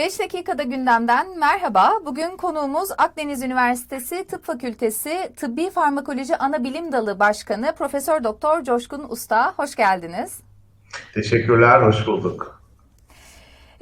5 dakikada gündemden merhaba. Bugün konuğumuz Akdeniz Üniversitesi Tıp Fakültesi Tıbbi Farmakoloji Anabilim Dalı Başkanı Profesör Doktor Coşkun Usta. Hoş geldiniz. Teşekkürler, hoş bulduk.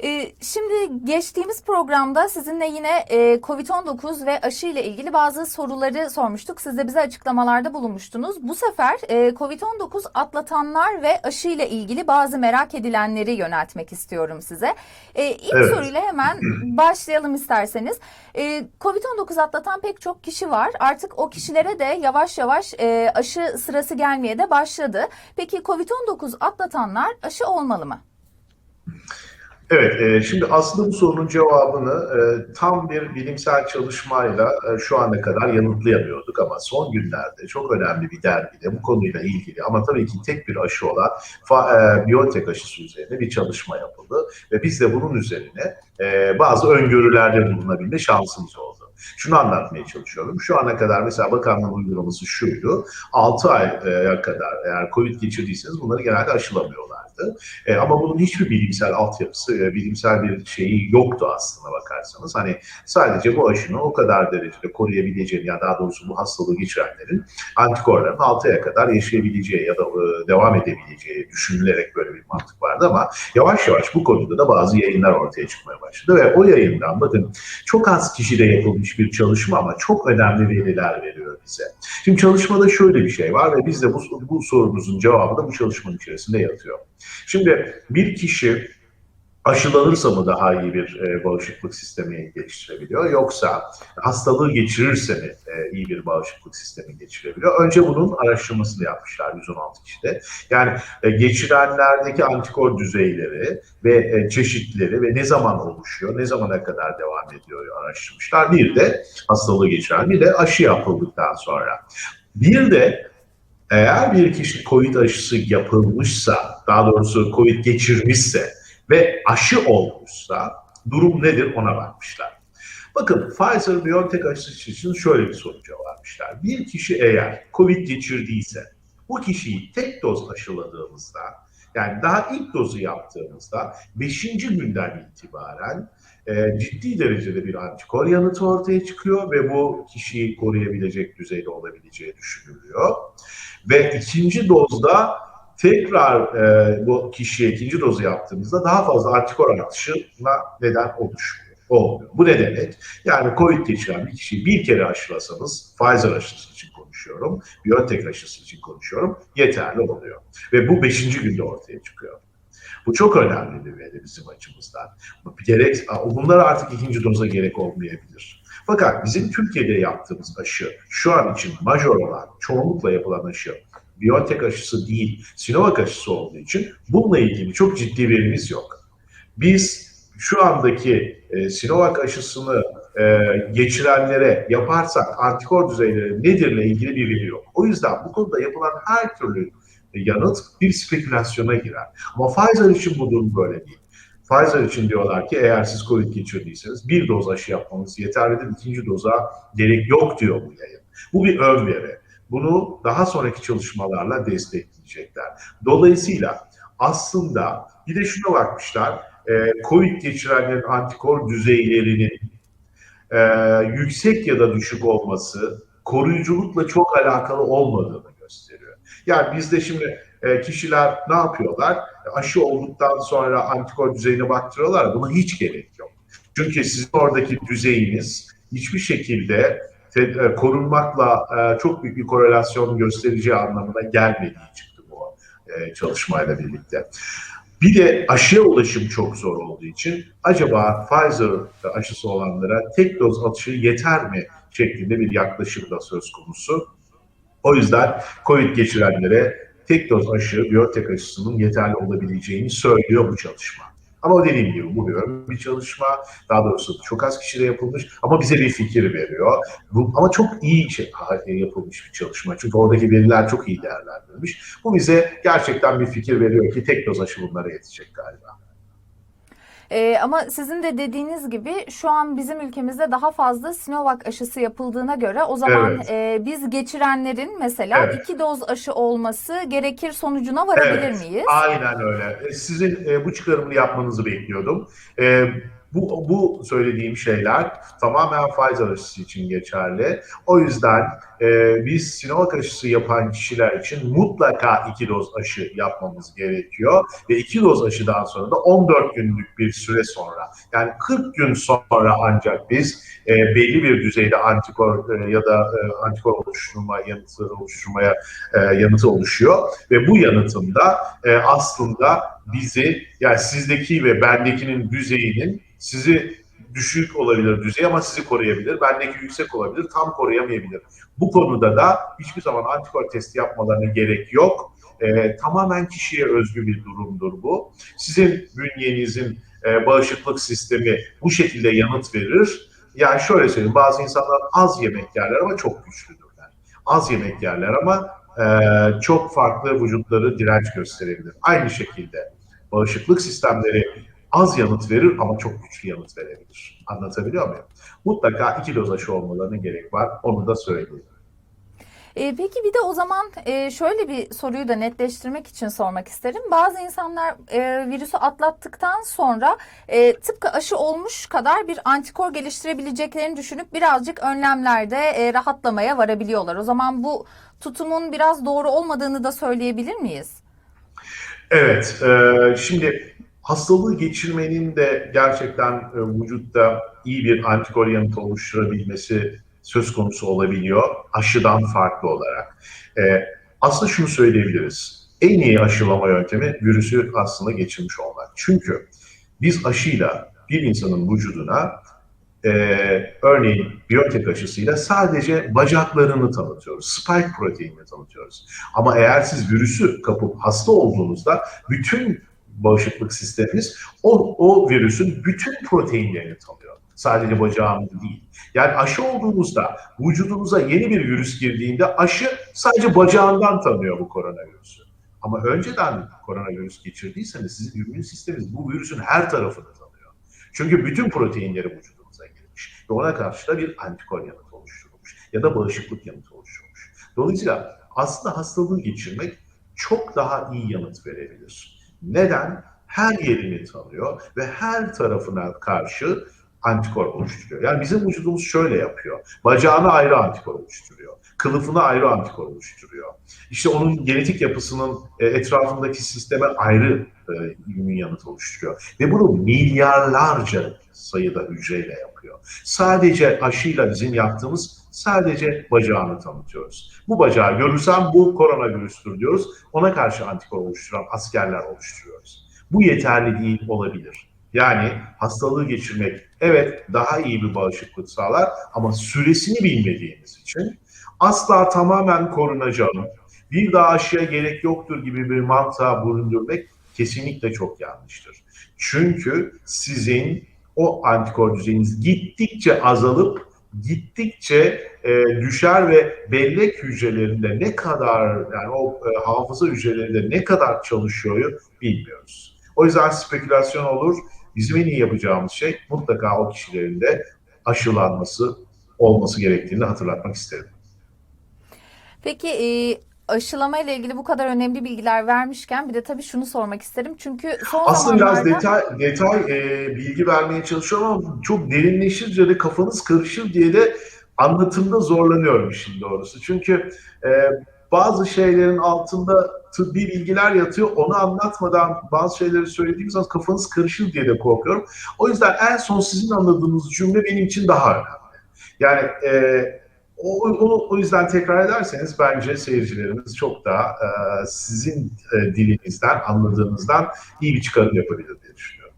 Ee, Şimdi geçtiğimiz programda sizinle yine e, COVID-19 ve aşı ile ilgili bazı soruları sormuştuk. Siz de bize açıklamalarda bulunmuştunuz. Bu sefer e, COVID-19 atlatanlar ve aşı ile ilgili bazı merak edilenleri yöneltmek istiyorum size. E, İlk Evet. soruyla hemen başlayalım isterseniz. E, COVID-19 atlatan pek çok kişi var. Artık o kişilere de yavaş yavaş e, aşı sırası gelmeye de başladı. Peki COVID-19 atlatanlar aşı olmalı mı? Evet, e, şimdi aslında bu sorunun cevabını e, tam bir bilimsel çalışmayla e, şu ana kadar yanıtlayamıyorduk ama son günlerde çok önemli bir dergide bu konuyla ilgili ama tabii ki tek bir aşı olan fa- e, Biontech aşısı üzerine bir çalışma yapıldı ve biz de bunun üzerine e, bazı öngörülerde bulunabilme şansımız oldu. Şunu anlatmaya çalışıyorum. Şu ana kadar mesela bakanlığın uygulaması şuydu. 6 aya kadar eğer COVID geçirdiyseniz bunları genelde aşılamıyorlardı. E, ama bunun hiçbir bilimsel altyapısı, e, bilimsel bir şeyi yoktu aslında bakarsanız. Hani sadece bu aşının o kadar derecede koruyabileceğini ya daha doğrusu bu hastalığı geçirenlerin antikorların 6 aya kadar yaşayabileceği ya da e, devam edebileceği düşünülerek böyle bir mantık vardı ama yavaş yavaş bu konuda da bazı yayınlar ortaya çıkmaya başladı ve o yayından bakın çok az kişide yapılmış bir çalışma ama çok önemli veriler veriyor bize. Şimdi çalışmada şöyle bir şey var ve biz de bu, bu sorunuzun cevabı da bu çalışmanın içerisinde yatıyor. Şimdi bir kişi aşılanırsa mı daha iyi bir e, bağışıklık sistemi geliştirebiliyor yoksa hastalığı geçirirse mi e, iyi bir bağışıklık sistemi geçirebiliyor? Önce bunun araştırmasını yapmışlar 116 kişide. Yani e, geçirenlerdeki antikor düzeyleri ve e, çeşitleri ve ne zaman oluşuyor, ne zamana kadar devam ediyor araştırmışlar. Bir de hastalığı geçiren, bir de aşı yapıldıktan sonra. Bir de eğer bir kişi COVID aşısı yapılmışsa, daha doğrusu COVID geçirmişse ve aşı olmuşsa durum nedir ona bakmışlar. Bakın Pfizer-BioNTech aşısı için şöyle bir sonuca varmışlar. Bir kişi eğer COVID geçirdiyse bu kişiyi tek doz aşıladığımızda yani daha ilk dozu yaptığımızda 5. günden itibaren e, ciddi derecede bir antikor yanıtı ortaya çıkıyor ve bu kişiyi koruyabilecek düzeyde olabileceği düşünülüyor. Ve ikinci dozda tekrar e, bu kişiye ikinci dozu yaptığımızda daha fazla antikor artışına neden oluşmuyor. Olmuyor. Bu ne demek? Yani COVID geçiren bir kişiyi bir kere aşılasanız, Pfizer aşısı için konuşuyorum, BioNTech aşısı için konuşuyorum, yeterli oluyor. Ve bu beşinci günde ortaya çıkıyor. Bu çok önemli bir veri bizim açımızdan. Gerek, bunlar artık ikinci doza gerek olmayabilir. Fakat bizim Türkiye'de yaptığımız aşı, şu an için major olan, çoğunlukla yapılan aşı, BioNTech aşısı değil, Sinovac aşısı olduğu için bununla ilgili çok ciddi verimiz yok. Biz şu andaki e, Sinovac aşısını e, geçirenlere yaparsak antikor düzeyleri nedirle ilgili bir veri yok. O yüzden bu konuda yapılan her türlü yanıt bir spekülasyona girer. Ama Pfizer için bu durum böyle değil. Pfizer için diyorlar ki eğer siz COVID geçirdiyseniz bir doz aşı yapmanız yeterlidir. ikinci doza gerek yok diyor bu yayın. Bu bir ön veri. Bunu daha sonraki çalışmalarla destekleyecekler. Dolayısıyla aslında bir de şuna bakmışlar. e, COVID geçirenlerin antikor düzeylerinin e, yüksek ya da düşük olması koruyuculukla çok alakalı olmadığını gösteriyor. Yani bizde şimdi e, kişiler ne yapıyorlar? Aşı olduktan sonra antikor düzeyine baktırıyorlar. Buna hiç gerek yok. Çünkü sizin oradaki düzeyiniz hiçbir şekilde e, korunmakla e, çok büyük bir korelasyon göstereceği anlamına gelmediği çıktı bu e, çalışmayla birlikte. Bir de aşıya ulaşım çok zor olduğu için acaba Pfizer aşısı olanlara tek doz aşı yeter mi şeklinde bir yaklaşım da söz konusu. O yüzden COVID geçirenlere tek doz aşı, BioNTech aşısının yeterli olabileceğini söylüyor bu çalışma. Ama dediğim gibi bu bir bir çalışma. Daha doğrusu çok az kişide yapılmış ama bize bir fikir veriyor. Bu, ama çok iyi şey, yapılmış bir çalışma. Çünkü oradaki veriler çok iyi değerlendirilmiş. Bu bize gerçekten bir fikir veriyor ki tek doz aşı bunlara yetecek galiba. Ee, ama sizin de dediğiniz gibi şu an bizim ülkemizde daha fazla Sinovac aşısı yapıldığına göre o zaman Evet. e, biz geçirenlerin mesela Evet. iki doz aşı olması gerekir sonucuna varabilir Evet, miyiz? Aynen öyle. E, Sizin e, bu çıkarımını yapmanızı bekliyordum. E, Bu, bu söylediğim şeyler tamamen Pfizer aşısı için geçerli. O yüzden e, biz Sinovac aşısı yapan kişiler için mutlaka iki doz aşı yapmamız gerekiyor. Ve iki doz aşıdan sonra da 14 günlük bir süre sonra yani 40 gün sonra ancak biz e, belli bir düzeyde antikor e, ya da e, antikor oluşturma yanıtı oluşturmaya e, yanıtı oluşuyor ve bu yanıtın da e, aslında bizi yani sizdeki ve bendekinin düzeyinin sizi düşük olabilir düzey ama sizi koruyabilir. Bendeki yüksek olabilir, tam koruyamayabilir. Bu konuda da hiçbir zaman antikor testi yapmalarına gerek yok. E, tamamen kişiye özgü bir durumdur bu. Sizin bünyenizin e, bağışıklık sistemi bu şekilde yanıt verir. Yani şöyle söyleyeyim, bazı insanlar az yemek yerler ama çok güçlüdürler. Az yemek yerler ama e, çok farklı vücutları direnç gösterebilir. Aynı şekilde bağışıklık sistemleri az yanıt verir ama çok güçlü yanıt verebilir. Anlatabiliyor muyum? Mutlaka iki doz aşı olmalarına gerek var. Onu da söyleyeyim. E, peki bir de o zaman e, şöyle bir soruyu da netleştirmek için sormak isterim. Bazı insanlar e, virüsü atlattıktan sonra e, tıpkı aşı olmuş kadar bir antikor geliştirebileceklerini düşünüp birazcık önlemlerde e, rahatlamaya varabiliyorlar. O zaman bu tutumun biraz doğru olmadığını da söyleyebilir miyiz? Evet, e, şimdi hastalığı geçirmenin de gerçekten e, vücutta iyi bir antikor yanıtı oluşturabilmesi söz konusu olabiliyor aşıdan farklı olarak. E, aslında şunu söyleyebiliriz. En iyi aşılama yöntemi virüsü aslında geçirmiş olmak. Çünkü biz aşıyla bir insanın vücuduna e, örneğin biyotek aşısıyla sadece bacaklarını tanıtıyoruz. Spike proteinini tanıtıyoruz. Ama eğer siz virüsü kapıp hasta olduğunuzda bütün bağışıklık sisteminiz o, o virüsün bütün proteinlerini tanıyor. Sadece bacağını değil. Yani aşı olduğunuzda vücudunuza yeni bir virüs girdiğinde aşı sadece bacağından tanıyor bu koronavirüsü. Ama önceden koronavirüs geçirdiyseniz sizin immün sisteminiz bu virüsün her tarafını tanıyor. Çünkü bütün proteinleri vücudunuza girmiş. Ve ona karşı da bir antikor yanıtı oluşturulmuş. Ya da bağışıklık yanıtı oluşturulmuş. Dolayısıyla aslında hastalığı geçirmek çok daha iyi yanıt verebilir. Neden? Her yerini tanıyor ve her tarafına karşı antikor oluşturuyor. Yani bizim vücudumuz şöyle yapıyor. Bacağına ayrı antikor oluşturuyor. Kılıfına ayrı antikor oluşturuyor. İşte onun genetik yapısının e, etrafındaki sisteme ayrı e, immün yanıt oluşturuyor. Ve bunu milyarlarca sayıda hücreyle yapıyor. Sadece aşıyla bizim yaptığımız sadece bacağını tanıtıyoruz. Bu bacağı görürsem bu koronavirüstür diyoruz. Ona karşı antikor oluşturan askerler oluşturuyoruz. Bu yeterli değil olabilir. Yani hastalığı geçirmek evet daha iyi bir bağışıklık sağlar ama süresini bilmediğimiz için asla tamamen korunacağım, bir daha aşıya gerek yoktur gibi bir mantığa büründürmek kesinlikle çok yanlıştır. Çünkü sizin o antikor düzeyiniz gittikçe azalıp gittikçe e, düşer ve bellek hücrelerinde ne kadar yani o e, hafıza hücrelerinde ne kadar çalışıyor bilmiyoruz. O yüzden spekülasyon olur. Bizim en iyi yapacağımız şey mutlaka o kişilerin de aşılanması olması gerektiğini hatırlatmak isterim. Peki e, aşılama ile ilgili bu kadar önemli bilgiler vermişken bir de tabii şunu sormak isterim. Çünkü son Aslında biraz zamanlarda detay detay e, bilgi vermeye çalışıyorum ama çok derinleşince de kafanız karışır diye de anlatımda zorlanıyorum işin doğrusu. Çünkü e, bazı şeylerin altında tıbbi bilgiler yatıyor. Onu anlatmadan bazı şeyleri söylediğimiz zaman kafanız karışır diye de korkuyorum. O yüzden en son sizin anladığınız cümle benim için daha önemli. Yani e, o, o, o yüzden tekrar ederseniz bence seyircilerimiz çok daha e, sizin e, dilinizden, anladığınızdan iyi bir çıkarım yapabilir diye düşünüyorum.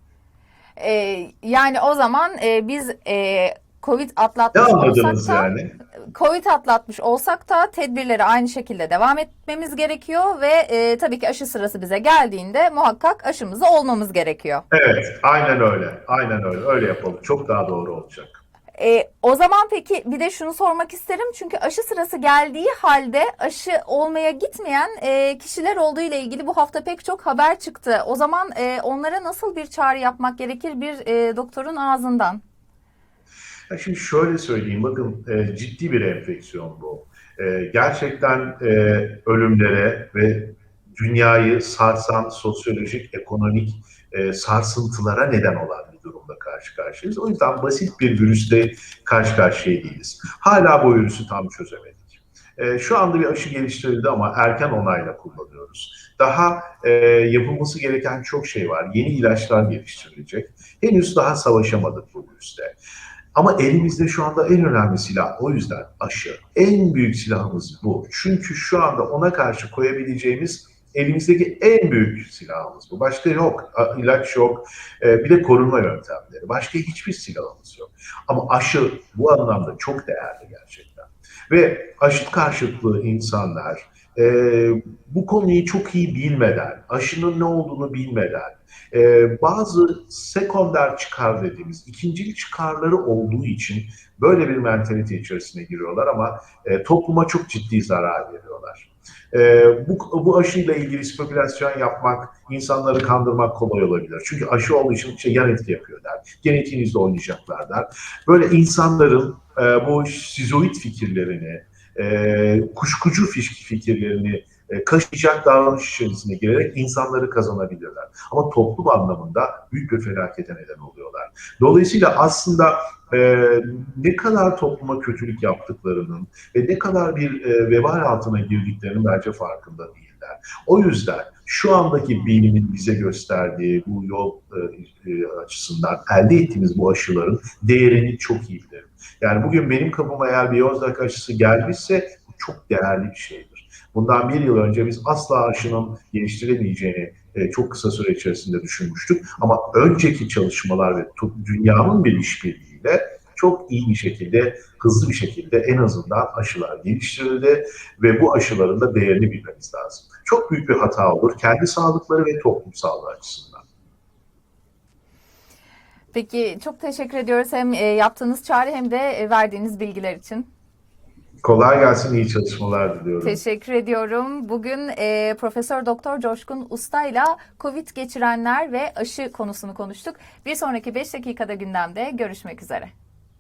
e, yani o zaman e, biz e, Covid Ne atlatmış olsak da yani? Covid atlatmış olsak da tedbirleri aynı şekilde devam etmemiz gerekiyor ve e, tabii ki aşı sırası bize geldiğinde muhakkak aşımızı olmamız gerekiyor. Evet, aynen öyle. Aynen öyle. Öyle yapalım. Çok daha doğru olacak. E, o zaman peki bir de şunu sormak isterim çünkü aşı sırası geldiği halde aşı olmaya gitmeyen e, kişiler olduğu ile ilgili bu hafta pek çok haber çıktı. O zaman e, onlara nasıl bir çağrı yapmak gerekir bir e, doktorun ağzından? Ya şimdi şöyle söyleyeyim, bakın e, ciddi bir enfeksiyon bu. E, gerçekten e, ölümlere ve dünyayı sarsan sosyolojik, ekonomik e, sarsıntılara neden olan bir durumda karşı karşıyayız. O yüzden basit bir virüste karşı karşıya değiliz. Hala bu virüsü tam çözemedik. E, şu anda bir aşı geliştirildi ama erken onayla kullanıyoruz. Daha e, yapılması gereken çok şey var. Yeni ilaçlar geliştirilecek. Henüz daha savaşamadık bu virüste. Ama elimizde şu anda en önemli silah o yüzden aşı. En büyük silahımız bu. Çünkü şu anda ona karşı koyabileceğimiz elimizdeki en büyük silahımız bu. Başka yok. İlaç yok. Ee, bir de korunma yöntemleri. Başka hiçbir silahımız yok. Ama aşı bu anlamda çok değerli gerçekten. Ve aşı karşıtlığı insanlar e, bu konuyu çok iyi bilmeden, aşının ne olduğunu bilmeden, e, bazı sekonder çıkar dediğimiz ikincil çıkarları olduğu için böyle bir mentalite içerisine giriyorlar ama e, topluma çok ciddi zarar veriyorlar. E, bu, bu aşıyla ilgili spekülasyon yapmak, insanları kandırmak kolay olabilir. Çünkü aşı olduğu için şey yan etki yapıyor der. Genetiğinizle oynayacaklar der. Böyle insanların e, bu şizoid fikirlerini, e, kuşkucu fikirlerini e, kaşıyacak davranış içerisine girerek insanları kazanabilirler. Ama toplum anlamında büyük bir felakete neden oluyorlar. Dolayısıyla aslında e, ne kadar topluma kötülük yaptıklarının ve ne kadar bir e, vebal altına girdiklerinin bence farkında değiller. O yüzden şu andaki bilimin bize gösterdiği bu yol e, e, açısından elde ettiğimiz bu aşıların değerini çok iyi bilirim. Yani bugün benim kapıma eğer bir Yozdak aşısı gelmişse bu çok değerli bir şeydir. Bundan bir yıl önce biz asla aşının geliştiremeyeceğini e, çok kısa süre içerisinde düşünmüştük. Ama önceki çalışmalar ve dünyanın bir işbirliğiyle çok iyi bir şekilde, hızlı bir şekilde en azından aşılar geliştirildi ve bu aşıların da değerini bilmemiz lazım. Çok büyük bir hata olur kendi sağlıkları ve toplum sağlığı açısından. Peki çok teşekkür ediyoruz hem e, yaptığınız çağrı hem de e, verdiğiniz bilgiler için. Kolay gelsin, iyi çalışmalar diliyorum. Teşekkür ediyorum. Bugün e, Profesör Doktor Coşkun Usta ile Covid geçirenler ve aşı konusunu konuştuk. Bir sonraki 5 dakikada gündemde görüşmek üzere.